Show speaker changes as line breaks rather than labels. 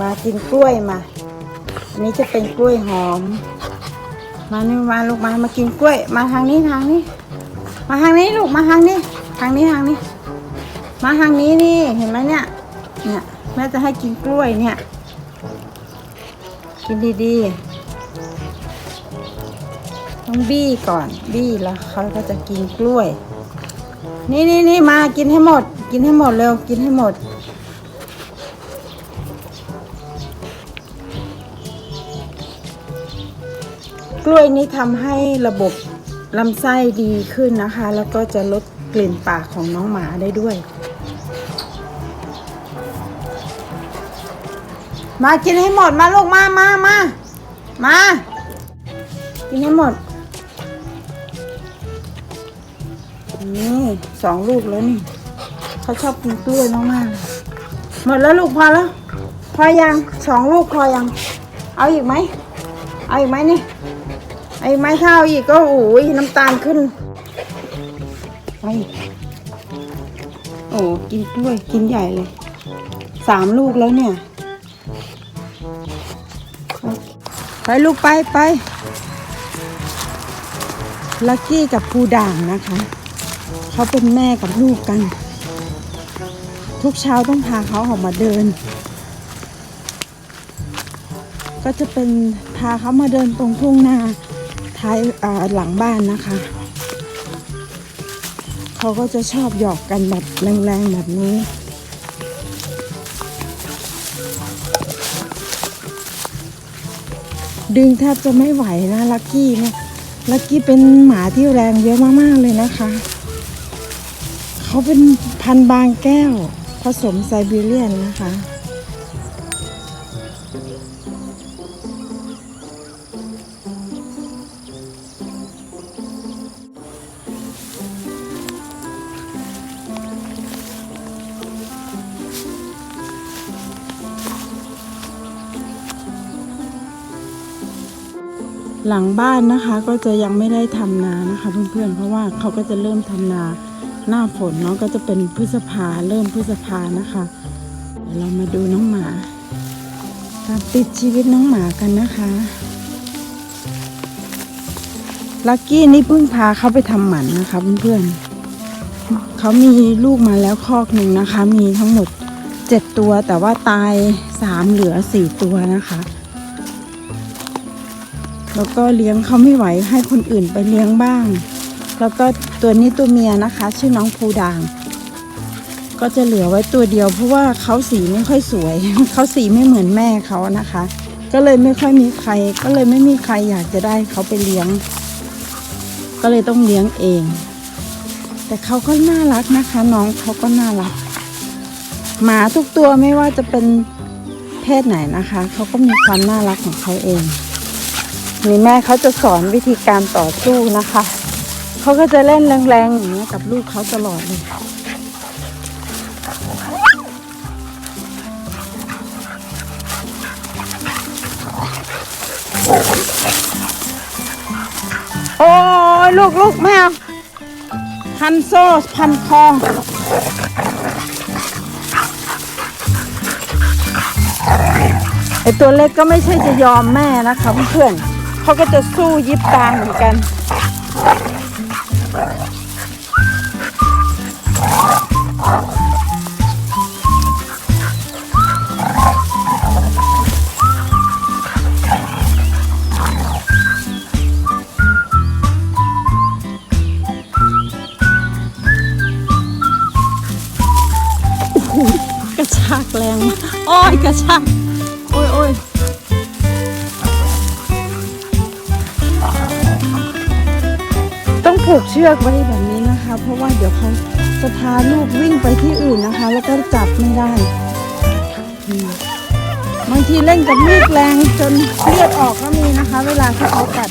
มากินกล้วยมาอันนี้จะเป็นกล้วยหอม มานี่มาลูกมามากินกล้วย มาทางนี้ทางนี้ มาทางนี้ลูกมาทางนี้ทางนี้ทางนี้ มาทางนี้นี่เห็นไหมเนี่ย เนี่ยแม่จะให้กินกล้วยเนี่ย กินดีๆต้องบี้ก่อนบี้แล้วเขาก็จะกินกล้วย นี่นี่นี่มากินให้หมด กินให้หมดเร็วกินให้หมด กล้วยนี้ทำให้ระบบลำไส้ดีขึ้นนะคะ แล้วก็จะลดกลิ่นปากของน้องหมาได้ด้วย มากินให้หมดมาลูกมามามามา กินให้หมดนี่สองลูกแล้วนี่เขาชอบกินกล้วยมากๆหมดแล้วลูกพอแล้ว พอยังสองลูกพอยัง เอาอีกไหมเอาอีกไหมนี่ เอาอีกไหมถ้าเอาอีกก็โอ้ยน้ำตาลขึ้นไปโอ้กินกล้วยกินใหญ่เลยสามลูกแล้วเนี่ยไปลูกไปไปลักกี้กับภูด่างนะคะ เขาเป็นแม่กับลูกกัน ทุกเช้าต้องพาเขาออกมาเดิน ก็จะเป็นพาเขามาเดินตรงทุ่งนา ท้ายหลังบ้านนะคะ เขาก็จะชอบหยอกกันแบบแรงๆแบบนี้ ดึงแทบจะไม่ไหวนะลักกี้เนี่ยลักกี้เป็นหมาที่แรงเยอะมากๆเลยนะคะ เขาเป็นพันบางแก้ว ผสมไซบีเรียนนะคะ หลังบ้านนะคะก็จะยังไม่ได้ทำนานะคะ เพื่อนๆ เพราะว่าเขาก็จะเริ่มทำนาหน้าฝนเนาะก็จะเป็นพฤษภาเริ่มพฤษภานะคะเดี๋ยวเรามาดูน้องหมาตามติดชีวิตน้องหมากันนะคะลักกี้นี่เพิ่งพาเขาไปทำหมันนะคะเพื่อนๆเขามีลูกมาแล้วคอกหนึ่งนะคะ มีทั้งหมดเจ็ดตัวแต่ว่าตายสามเหลือสี่ตัวนะคะ แล้วก็เลี้ยงเขาไม่ไหวให้คนอื่นไปเลี้ยงบ้าง แล้วก็ตัวนี้ตัวเมียนะคะ ชื่อน้องภูด่าง ก็จะเหลือไว้ตัวเดียว เพราะว่าเขาสีไม่ค่อยสวย เขาสีไม่เหมือนแม่เขานะคะ ก็เลยไม่ค่อยมีใคร ก็เลยไม่มีใครอยากจะได้เขาไปเลี้ยง ก็เลยต้องเลี้ยงเอง แต่เขาก็น่ารักนะคะ น้องเขาก็น่ารัก หมาทุกตัวไม่ว่าจะเป็นเพศไหนนะคะ เขาก็มีความน่ารักของเขาเอง นี่แม่เขาจะสอนวิธีการต่อสู้นะคะ เขาก็จะเล่นแรงๆอย่างนี้กับลูกเขาตลอดเลยโอ้ยลูกลูกแมวพันโซ่พันคอไอตัวเล็กก็ไม่ใช่จะยอมแม่นะคะเพื่อน เขาก็จะสู้ยิบตาเหมือนกันโอ้โหกระชากแรงมากโอ้ยกระชาก โอ้ยโอ้ย ผูกเชือกไว้แบบนี้นะคะ เพราะว่าเดี๋ยวเขาจะพาลูกวิ่งไปที่อื่นนะคะ แล้วก็จับไม่ได้บางทีเล่นกับมีดแรงจนเลือดออกก็มีนะคะ เวลาที่เขากัด